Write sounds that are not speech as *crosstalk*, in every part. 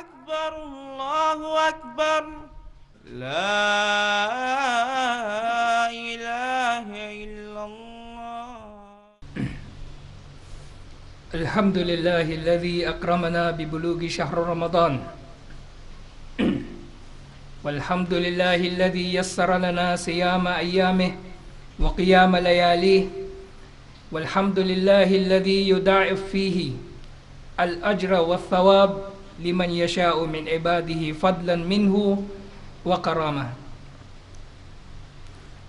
أكبر الله أكبر. لا إله إلا الله. الحمد لله الذي أكرمنا ببلوغ شهر رمضان. والحمد لله الذي يسر لنا صيام أيامه وقيام لياليه. والحمد لله الذي يضاعف فيه الأجر والثواب لمن يشاء من عباده فضلا منه وكرامة.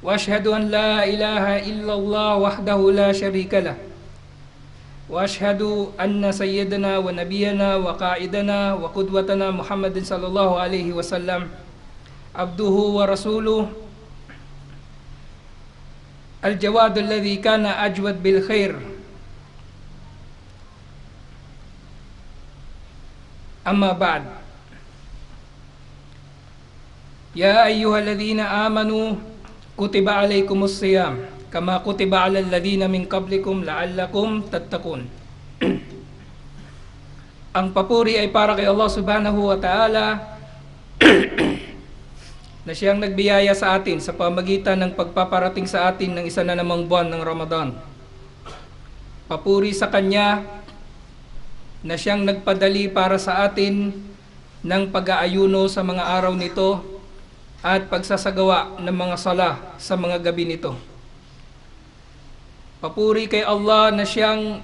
وأشهد أن لا إله إلا الله وحده لا شريك له. وأشهد أن سيدنا ونبينا وقائدنا وقدوتنا محمد صلى الله عليه وسلم عبده ورسوله. الجواد الذي كان أجود بالخير اما بعد يا ايها الذين امنوا كتب عليكم الصيام كما كتب على الذين من قبلكم لعلكم تتقون Ang papuri ay para kay Allah subhanahu wa ta'ala *clears throat* na siyang nagbiyaya sa atin sa pamagitan ng pagpaparating sa atin ng isa na namang buwan ng Ramadan. Papuri sa Kanya na siyang nagpadali para sa atin ng pag-aayuno sa mga araw nito at pagsasagawa ng mga sala sa mga gabi nito. Papuri kay Allah na siyang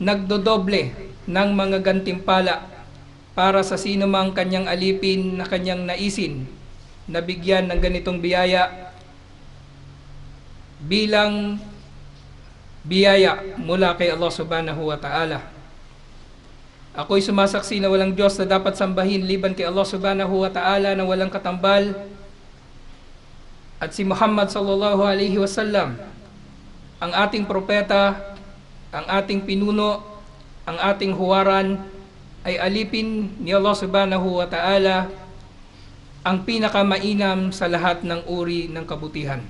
nagdodoble ng mga gantimpala para sa sino mang kanyang alipin na kanyang naisin na bigyan ng ganitong biyaya bilang biyaya mula kay Allah subhanahu wa ta'ala. Ako'y sumasaksi na walang Diyos na dapat sambahin liban kay Allah subhanahu wa ta'ala na walang katambal at si Muhammad sallallahu alaihi wasallam ang ating propeta, ang ating pinuno, ang ating huwaran ay alipin ni Allah subhanahu wa ta'ala ang pinakamainam sa lahat ng uri ng kabutihan.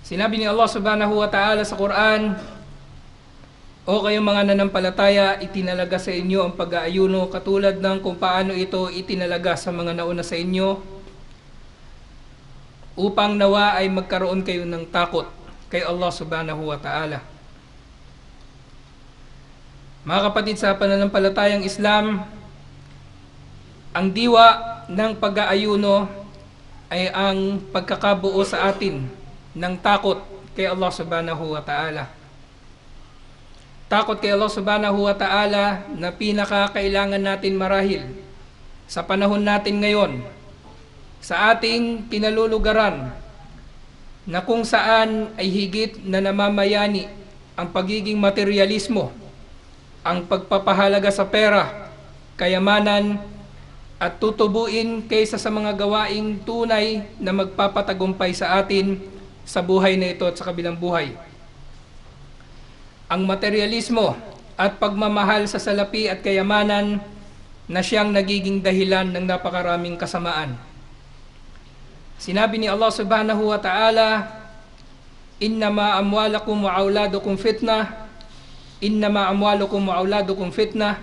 Sinabi ni Allah subhanahu wa ta'ala sa Quran, O kayong mga nanampalataya, itinalaga sa inyo ang pag-aayuno katulad ng kung paano ito itinalaga sa mga nauna sa inyo upang nawa ay magkaroon kayo ng takot kay Allah subhanahu wa ta'ala. Mga kapatid sa pananampalatayang Islam, ang diwa ng pag-aayuno ay ang pagkakabuo sa atin ng takot kay Allah subhanahu wa ta'ala. Takot kay Allah subhanahu wa ta'ala na pinakakailangan natin marahil sa panahon natin ngayon, sa ating kinalulugaran, na kung saan ay higit na namamayani ang pagiging materialismo, ang pagpapahalaga sa pera, kayamanan, at tutubuin kaysa sa mga gawaing tunay na magpapatagumpay sa atin sa buhay na ito at sa kabilang buhay. Ang materialismo at pagmamahal sa salapi at kayamanan na siyang nagiging dahilan ng napakaraming kasamaan. Sinabi ni Allah subhanahu wa ta'ala, Innama amwalakum wa auladukum fitnah, innama amwalukum wa auladukum fitnah,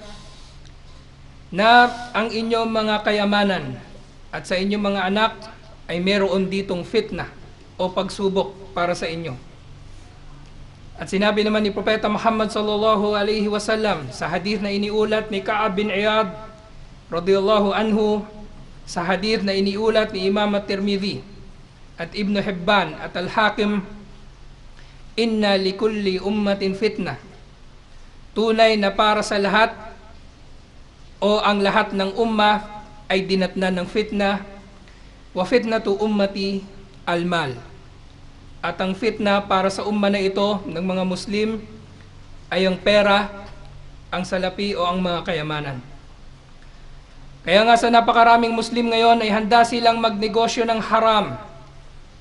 na ang inyong mga kayamanan at sa inyong mga anak ay meron ditong fitna o pagsubok para sa inyo. At sinabi naman ni Propeta Muhammad sallallahu alaihi wasallam sa hadith na iniulat ni Ka'ab bin Iyad radhiyallahu anhu sa hadith na iniulat ni Imam at-Tirmidhi at Ibn Hibban at Al-Hakim Inna likulli ummatin fitna. Tunay na para sa lahat o ang lahat ng umma ay dinatnan ng fitna wa fitnatu ummati almal at ang fitna para sa umma na ito ng mga Muslim ay ang pera, ang salapi o ang mga kayamanan. Kaya nga sa napakaraming Muslim ngayon ay handa silang magnegosyo ng haram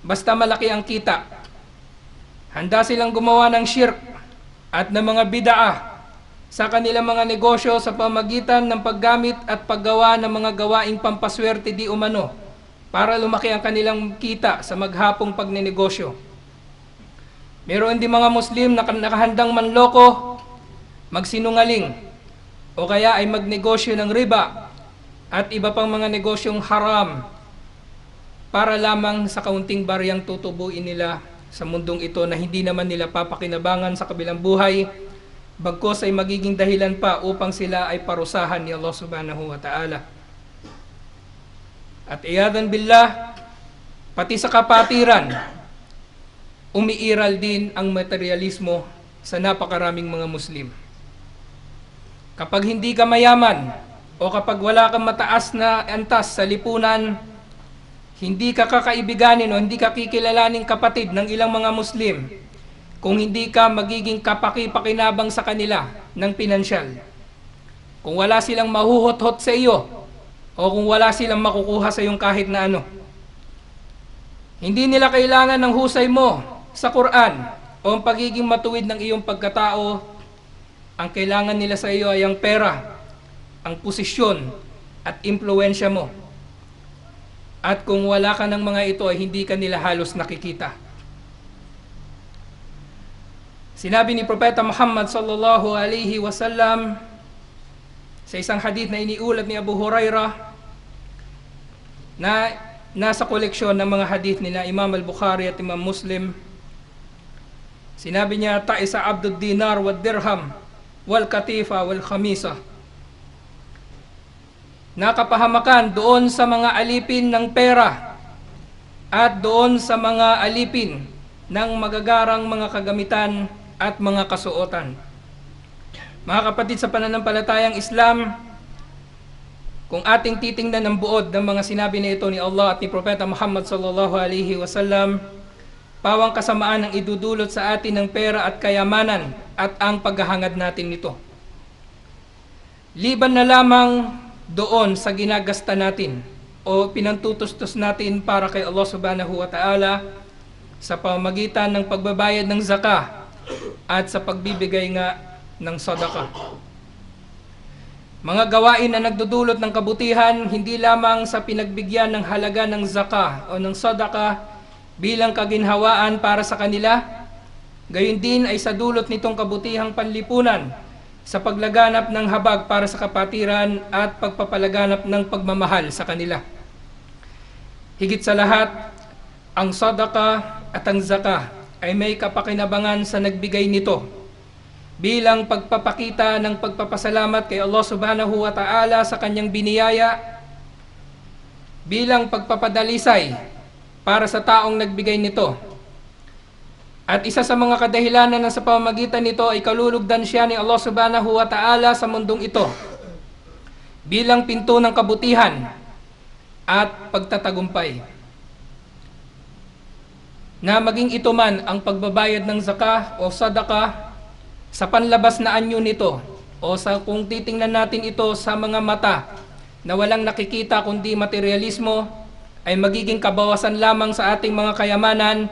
basta malaki ang kita. Handa silang gumawa ng shirk at ng mga bidaa sa kanilang mga negosyo sa pamagitan ng paggamit at paggawa ng mga gawaing pampaswerte di umano para lumaki ang kanilang kita sa maghapong pagnenegosyo. Meron din mga Muslim na nakahandang manloko, magsinungaling, o kaya ay magnegosyo ng riba at iba pang mga negosyong haram para lamang sa kaunting bariyang tutubuin nila sa mundong ito na hindi naman nila papakinabangan sa kabilang buhay bagkos ay magiging dahilan pa upang sila ay parusahan ni Allah subhanahu wa ta'ala. At iyadan billah, pati sa kapatiran, umiiral din ang materialismo sa napakaraming mga Muslim. Kapag hindi ka mayaman o kapag wala kang mataas na antas sa lipunan, hindi ka kakaibiganin o hindi ka kikilalaning kapatid ng ilang mga Muslim kung hindi ka magiging kapaki-pakinabang sa kanila ng pinansyal. Kung wala silang mahuhot-hot sa iyo o kung wala silang makukuha sa iyong kahit na ano. Hindi nila kailangan ng husay mo sa Quran o ang pagiging matuwid ng iyong pagkatao. Ang kailangan nila sa iyo ay ang pera, ang posisyon at impluensya mo. At kung wala ka ng mga ito ay hindi ka nila halos nakikita. Sinabi ni Propeta Muhammad sallallahu alaihi wasallam sa isang hadith na iniulat ni Abu Hurairah na nasa koleksyon ng mga hadith nila Imam al-Bukhari at Imam Muslim. Sinabi niya, Ta'isa abdud dinar wad dirham wal katifa wal khamisa. Nakapahamakan doon sa mga alipin ng pera at doon sa mga alipin ng magagarang mga kagamitan at mga kasuotan. Mga kapatid sa pananampalatayang Islam, kung ating titingnan ng buod ng mga sinabi na ito ni Allah at ni Propeta Muhammad sallallahu alaihi wasallam, pawang kasamaan ang idudulot sa atin ng pera at kayamanan at ang paghahangad natin nito. Liban na lamang doon sa ginagasta natin o pinantutustos natin para kay Allah subhanahu wa ta'ala sa pamagitan ng pagbabayad ng zakah at sa pagbibigay nga ng sadaka. Mga gawain na nagdudulot ng kabutihan hindi lamang sa pinagbigyan ng halaga ng zaka o ng sadaka bilang kaginhawaan para sa kanila, gayon din ay sa dulot nitong kabutihang panlipunan sa paglaganap ng habag para sa kapatiran at pagpapalaganap ng pagmamahal sa kanila. Higit sa lahat, ang sadaka at ang zaka ay may kapakinabangan sa nagbigay nito bilang pagpapakita ng pagpapasalamat kay Allah subhanahu wa ta'ala sa kanyang biniyaya bilang pagpapadalisay para sa taong nagbigay nito. At isa sa mga kadahilanan na sa pamamagitan nito ay kalulugdan siya ni Allah subhanahu wa ta'ala sa mundong ito bilang pinto ng kabutihan at pagtatagumpay na maging ito man ang pagbabayad ng zakah o sadaka sa panlabas na anyo nito o sa kung titingnan natin ito sa mga mata na walang nakikita kundi materialismo ay magiging kabawasan lamang sa ating mga kayamanan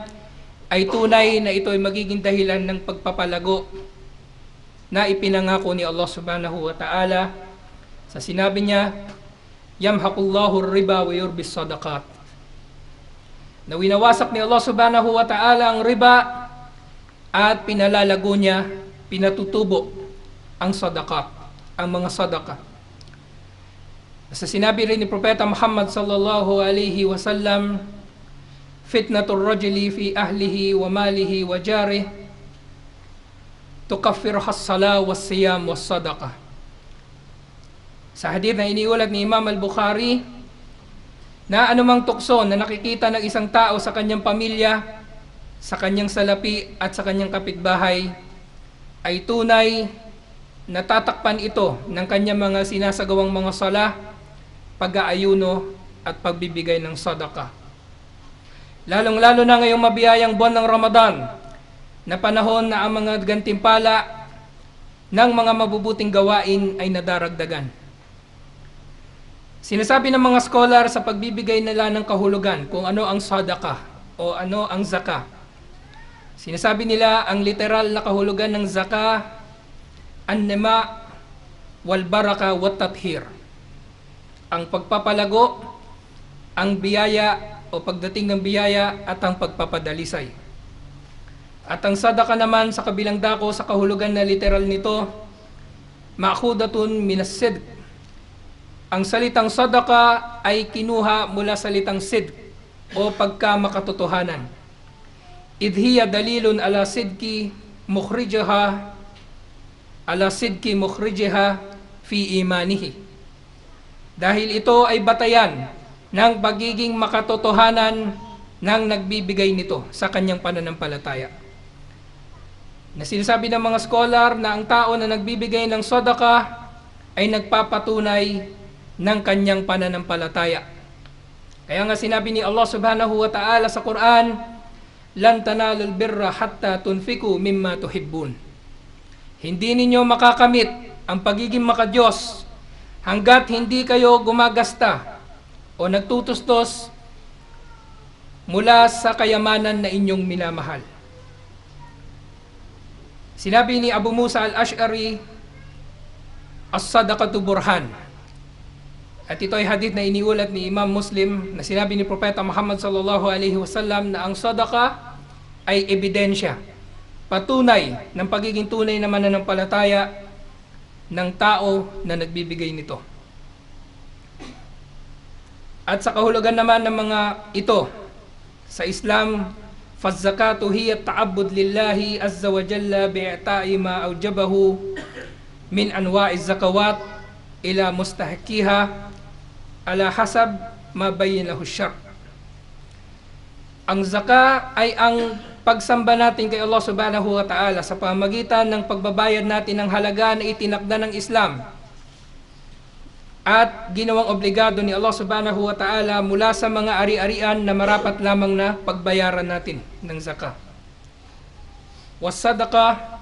ay tunay na ito ay magiging dahilan ng pagpapalago na ipinangako ni Allah subhanahu wa ta'ala sa sinabi niya yamhaqullahu riba wa yurbis sadaqat na winawasak ni Allah subhanahu wa ta'ala ang riba at pinalalago niya, pinatutubo ang sadaqat, ang mga sadaqah. Sa sinabi rin ni Propeta Muhammad sallallahu alaihi wasallam, fitnatul rajuli fi ahlihi wa malihi wa jarih tukaffiruha as-sala was-siyam was-sadaqah. Sa hadith na iniulat ni Imam al-Bukhari, na anumang tukso na nakikita ng isang tao sa kanyang pamilya, sa kanyang salapi at sa kanyang kapitbahay ay tunay na tatakpan ito ng kanyang mga sinasagawang mga sala, pag-aayuno at pagbibigay ng sadaka. Lalong-lalo na ngayong mabiyayang buwan ng Ramadan na panahon na ang mga gantimpala ng mga mabubuting gawain ay nadaragdagan. Sinasabi ng mga scholar sa pagbibigay nila ng kahulugan kung ano ang sadaka o ano ang zaka. Sinasabi nila ang literal na kahulugan ng zaka an-nima wal baraka wat tathir. Ang pagpapalago, ang biyaya o pagdating ng biyaya at ang pagpapadalisay. At ang sadaka naman sa kabilang dako sa kahulugan na literal nito ma'khudatun minas sidq. Ang salitang sadaka ay kinuha mula sa salitang sidq o pagka makatotohanan. Idh hiya dalilun ala sidki mukhrijaha ala sidki mukhrijaha fi imanihi. Dahil ito ay batayan ng pagiging makatotohanan ng nagbibigay nito sa kanyang pananampalataya. Na sinasabi ng mga scholar na ang tao na nagbibigay ng sodaka ay nagpapatunay ng kanyang pananampalataya. Kaya nga sinabi ni Allah subhanahu wa ta'ala sa Quran, Lan tanalul birra hatta tunfiku mimma tuhibbun. Hindi ninyo makakamit ang pagiging makadiyos hanggat hindi kayo gumagasta o nagtutustos mula sa kayamanan na inyong minamahal. Sinabi ni Abu Musa al-Ash'ari, As-sadaqatu burhan. At ito ay hadith na iniulat ni Imam Muslim na sinabi ni Propeta Muhammad sallallahu alaihi wasallam na ang sadaqa ay ebidensya, patunay ng pagiging tunay na mananampalataya ng tao na nagbibigay nito. At sa kahulugan naman ng mga ito, sa Islam, فالزكاة هي التعبد لله عز وجل بإعطاء ما أوجبه من أنواع الزكوات إلى مستحقيها على حسب ما بينه الشرع. Ang zaka ay ang pagsamba natin kay Allah subhanahu wa ta'ala sa pamagitan ng pagbabayad natin ng halaga na itinakda ng Islam at ginawang obligado ni Allah subhanahu wa ta'ala mula sa mga ari-arian na marapat lamang na pagbayaran natin ng zakah. Wasadaqa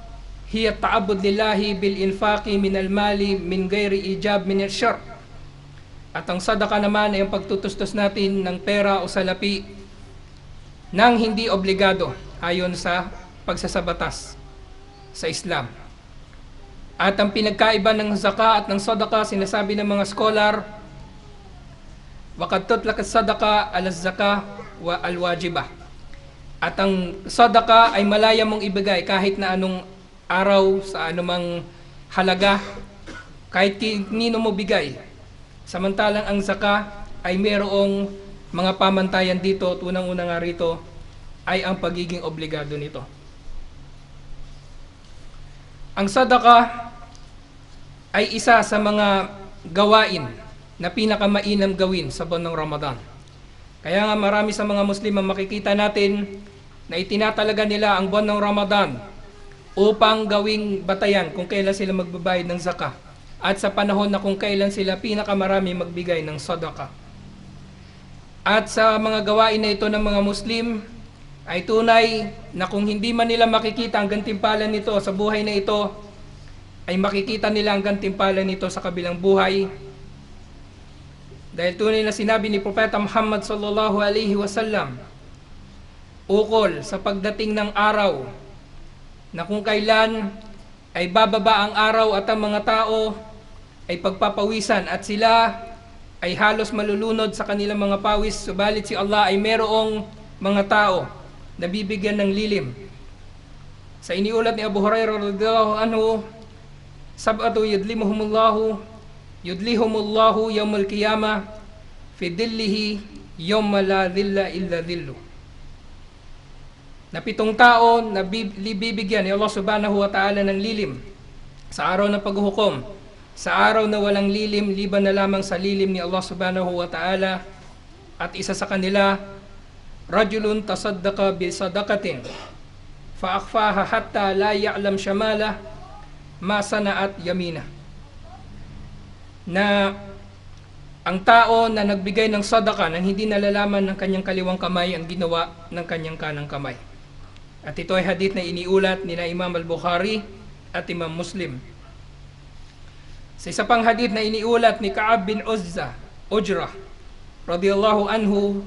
hiya ta'abud lillahi bil infaqi min al mali min ghairi ijab min al shar. At ang sadaka naman ay ang pagtutustos natin ng pera o salapi nang hindi obligado ayon sa pagsasabatas sa Islam. At ang pinagkaiba ng zaka at ng sadaka, sinasabi ng mga scholar, sadaka al zaka wa al wajibah. At ang sadaka ay malaya mong ibigay kahit na anong araw sa anumang halaga, kahit nino mo bigay. Samantalang ang zaka ay mayroong mga pamantayan dito at unang-una nga rito ay ang pagiging obligado nito. Ang sadaka ay isa sa mga gawain na pinakamainam gawin sa buwan ng Ramadan. Kaya nga marami sa mga Muslim ang makikita natin na itinatalaga nila ang buwan ng Ramadan upang gawing batayan kung kailan sila magbabayad ng zakah at sa panahon na kung kailan sila pinakamarami magbigay ng sadaka. At sa mga gawain na ito ng mga Muslim ay tunay na kung hindi man nila makikita ang gantimpalan nito sa buhay na ito, ay makikita nila ang gantimpala nito sa kabilang buhay. Dahil tunay na sinabi ni Propeta Muhammad sallallahu alaihi wasallam, ukol sa pagdating ng araw na kung kailan ay bababa ang araw at ang mga tao ay pagpapawisan at sila ay halos malulunod sa kanilang mga pawis subalit si Allah ay merong mga tao na bibigyan ng lilim. Sa iniulat ni Abu Hurairah radhiyallahu anhu sab'atu yudlimuhumullahu yudlihumullahu yawmul qiyamah fi dillihi yawma la dhilla illa dhillu na pitong tao na bibigyan ni Allah subhanahu wa ta'ala ng lilim sa araw ng paghuhukom sa araw na walang lilim liban na lamang sa lilim ni Allah subhanahu wa ta'ala at isa sa kanila rajulun tasaddaqa bi sadaqatin fa akhfaha hatta la ya'lam shamala masana at yamina. Na ang tao na nagbigay ng sadaka nang hindi nalalaman ng kanyang kaliwang kamay ang ginawa ng kanyang kanang kamay. At ito ay hadith na iniulat ni Imam al-Bukhari at Imam Muslim. Sa isa pang hadith na iniulat ni Ka'ab bin Uzza, Ujrah, radiyallahu anhu,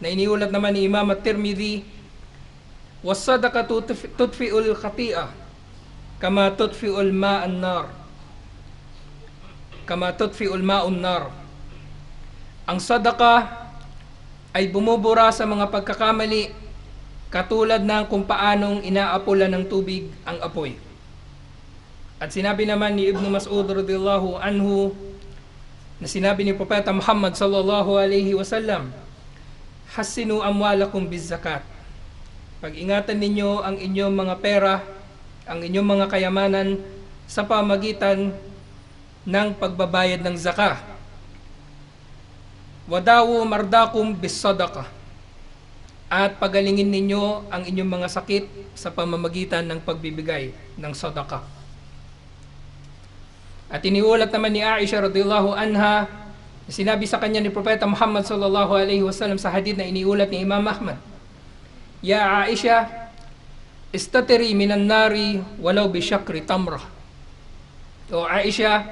na iniulat naman ni Imam at-Tirmidhi, was-sadaqatu tudfi'ul khati'ah kama tutfi'ul ma'an nar. Kama tutfi'ul ma'un nar. Ang sadaka ay bumubura sa mga pagkakamali katulad ng kung paanong inaapula ng tubig ang apoy. At sinabi naman ni Ibn Mas'ud radhiyallahu anhu na sinabi ni Propeta Muhammad sallallahu alaihi wasallam, Hassinu amwalakum bizakat. Pag-ingatan ninyo ang inyong mga pera, ang inyong mga kayamanan sa pamagitan ng pagbabayad ng zakah. Wadawu mardakum bis sadaqah. At pagalingin ninyo ang inyong mga sakit sa pamamagitan ng pagbibigay ng sadaqah. At iniulat naman ni Aisha radhiyallahu anha sinabi sa kanya ni Propeta Muhammad sallallahu alaihi wasallam sa hadith na iniulat ni Imam Ahmad. Ya Aisha, istatiri minan nari walau bi syakri tamrah. O Aisha,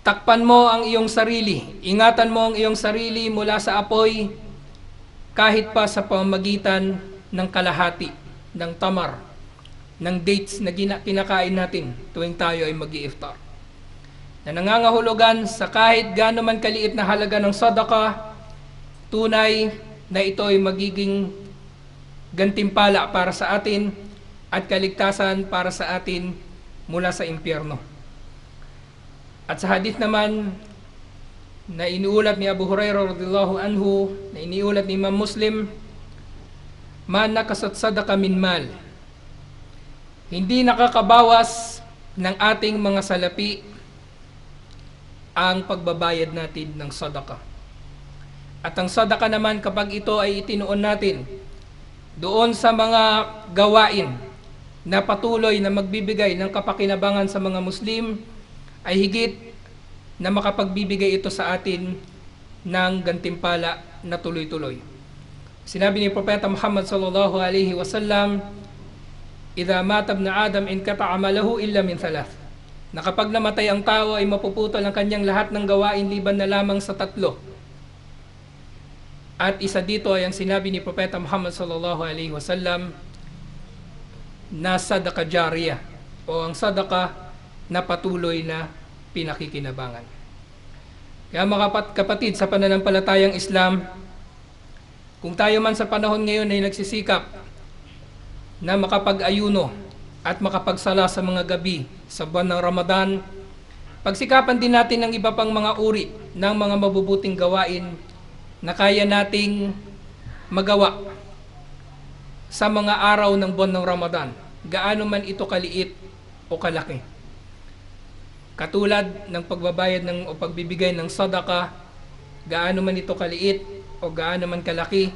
takpan mo ang iyong sarili. Ingatan mo ang iyong sarili mula sa apoy kahit pa sa pamamagitan ng kalahati, ng tamar, ng dates na kinakain natin tuwing tayo ay mag iftar na nangangahulugan sa kahit gaano man kaliit na halaga ng sadaka, tunay na ito ay magiging gantimpala para sa atin at kaligtasan para sa atin mula sa impyerno. At sa hadith naman na iniulat ni Abu Hurairah radhiyallahu anhu, na iniulat ni Imam Muslim, man nakasat sadaka min mal. Hindi nakakabawas ng ating mga salapi ang pagbabayad natin ng sadaka. At ang sadaka naman kapag ito ay itinuon natin doon sa mga gawain na patuloy na magbibigay ng kapakinabangan sa mga Muslim ay higit na makapagbibigay ito sa atin ng gantimpala na tuloy-tuloy. Sinabi ni Propeta Muhammad sallallahu alaihi wasallam, "Idza mata ibn Adam in amalahu illa min thalath." Na kapag namatay ang tao ay mapuputol ang kanyang lahat ng gawain liban na lamang sa tatlo. At isa dito ay ang sinabi ni Propeta Muhammad sallallahu alaihi wasallam na sadaka jariya o ang sadaka na patuloy na pinakikinabangan. Kaya mga kapat- kapatid sa pananampalatayang Islam, kung tayo man sa panahon ngayon ay nagsisikap na makapag-ayuno at makapagsala sa mga gabi sa buwan ng Ramadan, pagsikapan din natin ng iba pang mga uri ng mga mabubuting gawain na kaya nating magawa sa mga araw ng buwan ng Ramadan, gaano man ito kaliit o kalaki. Katulad ng pagbabayad ng o pagbibigay ng sadaka, gaano man ito kaliit o gaano man kalaki,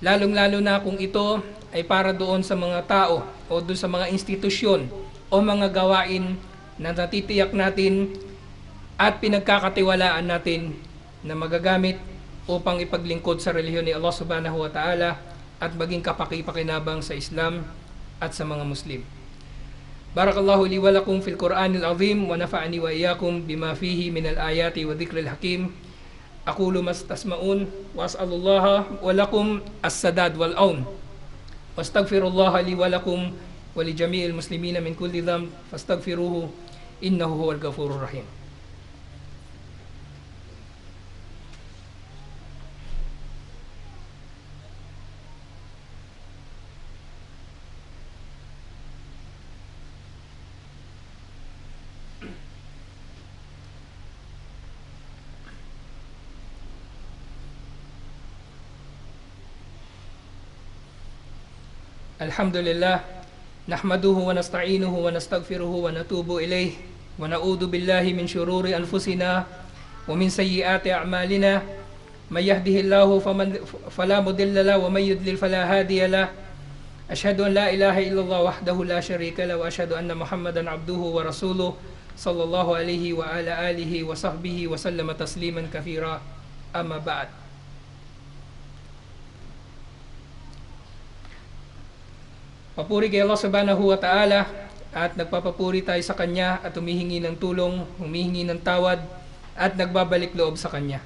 lalong-lalo na kung ito ay para doon sa mga tao o doon sa mga institusyon o mga gawain na natitiyak natin at pinagkakatiwalaan natin na magagamit upang ipaglingkod sa relihiyon ni Allah subhanahu wa ta'ala at maging kapakipakinabang sa Islam at sa mga Muslim. Barakallahu li wa lakum fil Qur'anil azim wa nafa'ani wa iyyakum bima fihi min al ayati wa dhikril hakim. Aqulu mas tasma'un wa as'alullaha wa lakum as-sadad wal aun. Wastaghfirullaha li wa lakum wa li jami'il muslimina min kulli dhanb fastaghfiruhu innahu huwal الحمد لله نحمده ونستعينه ونستغفره ونتوب إليه ونعوذ بالله من شرور أنفسنا ومن سيئات أعمالنا. من يهده الله فمن فلا مضل له ومن يضلل فلا هادي له. أشهد أن لا إله إلا الله وحده لا شريك له وأشهد أن محمدا عبده ورسوله صلى الله عليه وعلى آله وصحبه وسلم تسليما كثيرا. أما بعد. Papuri kay Allah subhanahu wa ta'ala at nagpapapuri tayo sa Kanya at humihingi ng tulong, humihingi ng tawad at nagbabalik loob sa Kanya.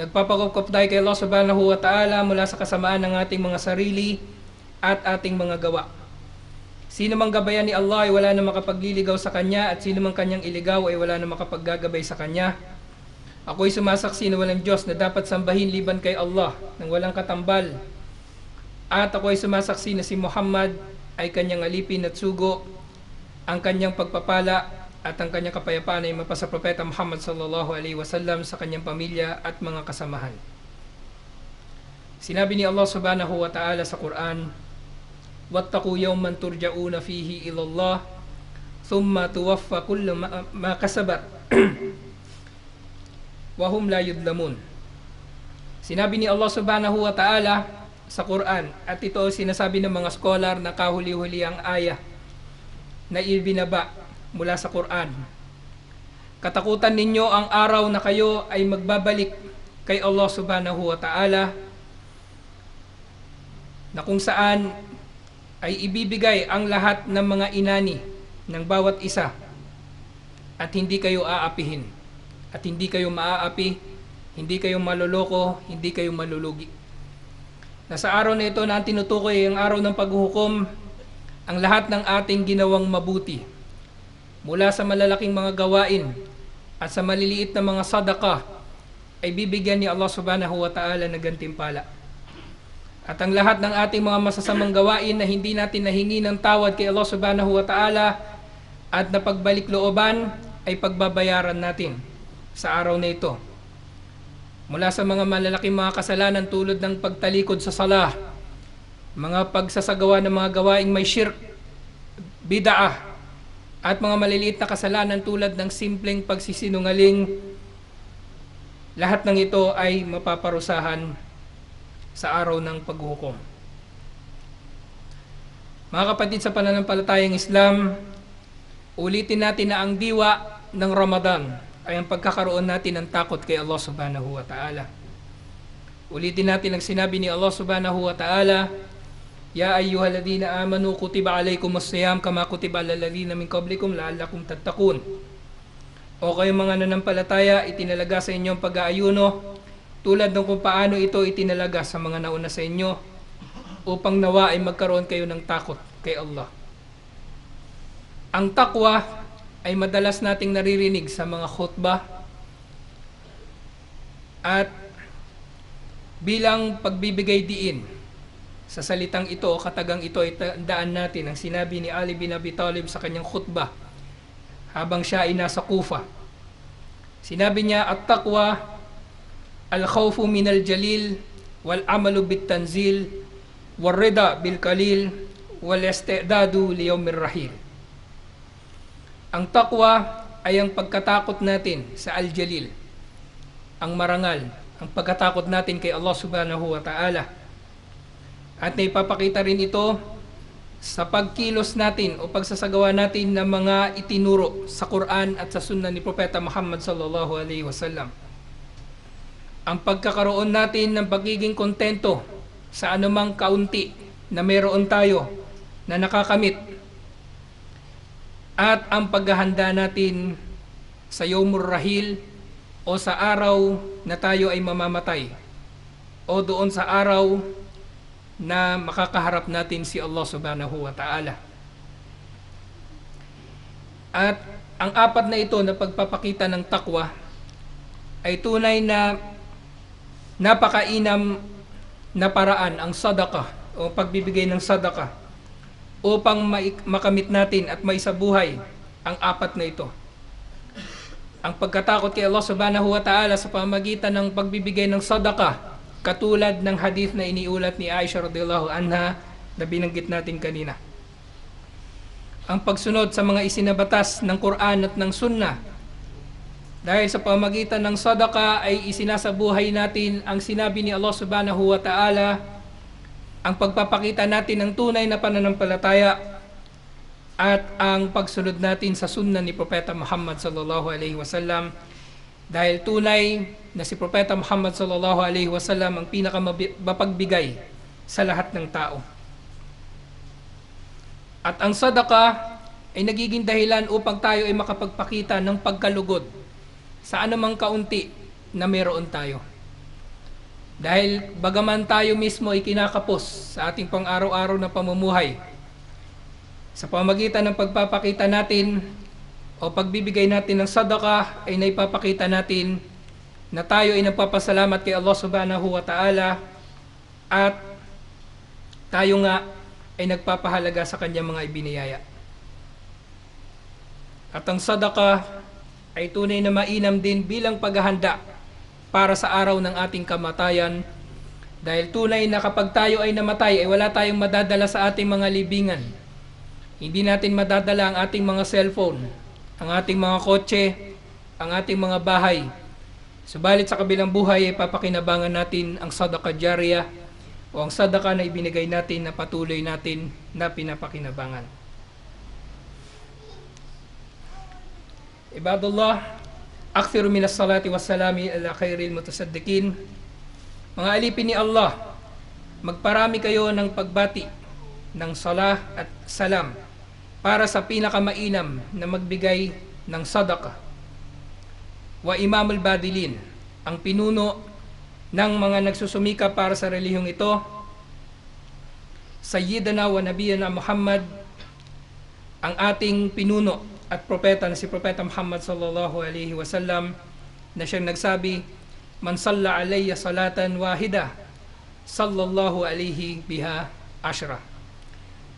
Nagpapakupkop tayo kay Allah subhanahu wa ta'ala mula sa kasamaan ng ating mga sarili at ating mga gawa. Sino mang gabayan ni Allah ay wala na makapagliligaw sa Kanya at sino mang Kanyang iligaw ay wala na makapaggagabay sa Kanya. Ako'y sumasaksi na walang Diyos na dapat sambahin liban kay Allah nang walang katambal at ako ay sumasaksi na si Muhammad ay kanyang alipin at sugo ang kanyang pagpapala at ang kanyang kapayapaan ay mapasa Propeta Muhammad sallallahu alaihi wasallam sa kanyang pamilya at mga kasamahan. Sinabi ni Allah subhanahu wa ta'ala sa Quran, وَاتَّقُوا يَوْمًا تُرْجَعُونَ فِيهِ إِلَى اللَّهِ ثُمَّ تُوَفَّى كُلُّ مَا- مَا كَسَبَتْ وَهُمْ لَا يُظْلَمُونَ Sinabi ni Allah subhanahu wa ta'ala sa Quran at ito sinasabi ng mga scholar na kahuli-huli ang ayah na ibinaba mula sa Quran. Katakutan ninyo ang araw na kayo ay magbabalik kay Allah subhanahu wa ta'ala na kung saan ay ibibigay ang lahat ng mga inani ng bawat isa at hindi kayo aapihin at hindi kayo maaapi hindi kayo maloloko, hindi kayo malulugi. Na sa araw na ito na tinutukoy ang araw ng paghuhukom, ang lahat ng ating ginawang mabuti, mula sa malalaking mga gawain at sa maliliit na mga sadaka, ay bibigyan ni Allah subhanahu wa ta'ala ng gantimpala. At ang lahat ng ating mga masasamang gawain na hindi natin nahingi ng tawad kay Allah subhanahu wa ta'ala at na pagbalik looban ay pagbabayaran natin sa araw na ito. Mula sa mga malalaking mga kasalanan tulad ng pagtalikod sa salah, mga pagsasagawa ng mga gawaing may shirk, bid'ah, at mga maliliit na kasalanan tulad ng simpleng pagsisinungaling, lahat ng ito ay mapaparusahan sa araw ng paghukom. Mga kapatid sa pananampalatayang Islam, ulitin natin na ang diwa ng Ramadan ay ang pagkakaroon natin ng takot kay Allah subhanahu wa ta'ala. Ulitin natin ang sinabi ni Allah subhanahu wa ta'ala, Ya ayyuhalladhina amanu kutiba alaykum as-siyam kama kutiba alal ladhina min qablikum la'allakum tattaqun. O kayo mga nanampalataya, itinalaga sa inyo ang pag-aayuno tulad ng kung paano ito itinalaga sa mga nauna sa inyo upang nawa ay magkaroon kayo ng takot kay Allah. Ang takwa ay madalas nating naririnig sa mga khutbah at bilang pagbibigay diin sa salitang ito o katagang ito ay tandaan natin ang sinabi ni Ali bin Abi Talib sa kanyang khutbah habang siya ay nasa Kufa. Sinabi niya, at taqwa al-khawfu min al-jalil wal amalu bit tanzil wal rida bil kalil wal istidadu li yawmir rahil. Ang takwa ay ang pagkatakot natin sa al-jalil, ang marangal, ang pagkatakot natin kay Allah subhanahu wa ta'ala. At naipapakita rin ito sa pagkilos natin o pagsasagawa natin ng mga itinuro sa Quran at sa Sunnah ni Propeta Muhammad sallallahu alaihi wasallam. Ang pagkakaroon natin ng pagiging kontento sa anumang kaunti na meron tayo na nakakamit at ang paghahanda natin sa Yomur Rahil o sa araw na tayo ay mamamatay o doon sa araw na makakaharap natin si Allah subhanahu wa ta'ala. At ang apat na ito na pagpapakita ng takwa ay tunay na napakainam na paraan ang sadaka o pagbibigay ng sadaka upang makamit natin at maisabuhay ang apat na ito. Ang pagkatakot kay Allah subhanahu wa ta'ala sa pamagitan ng pagbibigay ng sadaka katulad ng hadith na iniulat ni Aisha radhiyallahu anha na binanggit natin kanina. Ang pagsunod sa mga isinabatas ng Quran at ng Sunnah dahil sa pamagitan ng sadaka ay isinasabuhay natin ang sinabi ni Allah subhanahu wa ta'ala ang pagpapakita natin ng tunay na pananampalataya at ang pagsunod natin sa sunna ni Propeta Muhammad sallallahu alaihi wasallam dahil tunay na si Propeta Muhammad sallallahu alaihi wasallam ang pinakamapagbigay sa lahat ng tao. At ang sadaka ay nagiging dahilan upang tayo ay makapagpakita ng pagkalugod sa anumang kaunti na meron tayo. Dahil bagaman tayo mismo ay kinakapos sa ating pang-araw-araw na pamumuhay, sa pamagitan ng pagpapakita natin o pagbibigay natin ng sadaka ay naipapakita natin na tayo ay nagpapasalamat kay Allah subhanahu wa ta'ala at tayo nga ay nagpapahalaga sa kanyang mga ibiniyaya. At ang sadaka ay tunay na mainam din bilang paghahanda para sa araw ng ating kamatayan dahil tunay na kapag tayo ay namatay ay wala tayong madadala sa ating mga libingan. Hindi natin madadala ang ating mga cellphone, ang ating mga kotse, ang ating mga bahay. Subalit sa kabilang buhay ay papakinabangan natin ang sadaka jariyah o ang sadaka na ibinigay natin na patuloy natin na pinapakinabangan. Ibadullah, akthiru minas salati was salami ala khairil mutasaddiqin. Mga alipin ni Allah, magparami kayo ng pagbati ng salah at salam para sa pinakamainam na magbigay ng sadaka. Wa Imamul Badilin, ang pinuno ng mga nagsusumika para sa relihiyong ito, Sayyidina wa Nabiyana Muhammad, ang ating pinuno at propeta na si Propeta Muhammad sallallahu alaihi wasallam na siyang nagsabi, Man salla alayya salatan wahida, sallallahu alaihi biha ashra.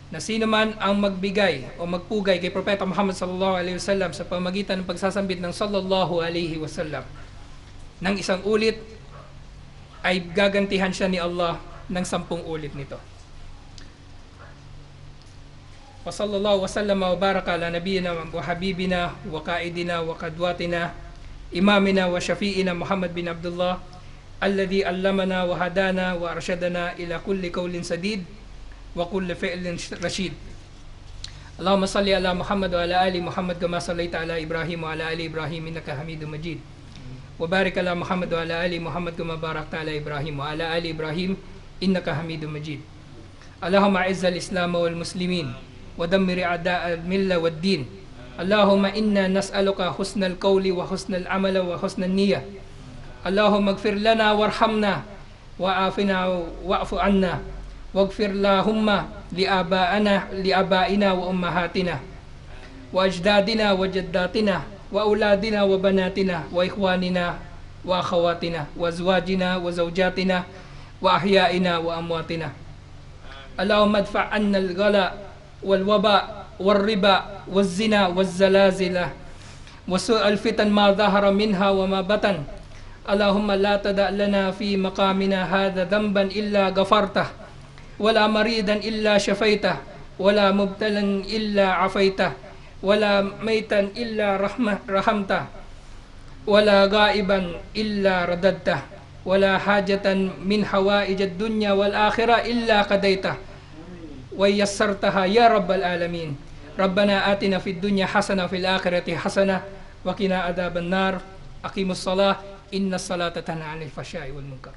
Na sino man ang magbigay o magpugay kay Propeta Muhammad sallallahu alaihi wasallam sa pamagitan ng pagsasambit ng sallallahu alaihi wasallam ng isang ulit ay gagantihan siya ni Allah ng sampung ulit nito. وصلى الله وسلم وبارك على نبينا وحبيبنا وقائدنا وقدواتنا إمامنا وشفيئنا محمد بن عبد الله الذي علمنا وهدانا وأرشدنا إلى كل قول سديد وكل فعل رشيد. اللهم صل على محمد وعلى آل محمد كما صليت على إبراهيم وعلى آل إبراهيم إنك حميد مجيد. وبارك على محمد وعلى آل محمد كما باركت على إبراهيم وعلى آل إبراهيم إنك حميد مجيد. اللهم أعز الإسلام والمسلمين. ودمر أعداء الملة والدين. اللهم إنا نسألك حسن القول وحسن العمل وحسن النية. اللهم اغفر لنا وارحمنا وعافنا واعف عنا. واغفر اللهم لآبائنا لآبائنا وأمهاتنا وأجدادنا وجداتنا وأولادنا وبناتنا وإخواننا وأخواتنا وأزواجنا وزوجاتنا وأحيائنا وأمواتنا. اللهم ادفع عنا الغلاء والوباء والربا والزنا والزلازل. وسوء الفتن ما ظهر منها وما بطن. اللهم لا تدع لنا في مقامنا هذا ذنبا إلا غفرته ولا مريضا إلا شفيته ولا مبتلا إلا عفيته ولا ميتا إلا رحمة رحمته ولا غائبا إلا رددته ولا حاجة من حوائج الدنيا والآخرة إلا قضيته. ويسرتها يا رب العالمين. ربنا آتنا في الدنيا حسنة وفي الآخرة حسنة وقنا عذاب النار. أقيموا الصلاة إن الصلاة تنهى عن الفحشاء والمنكر.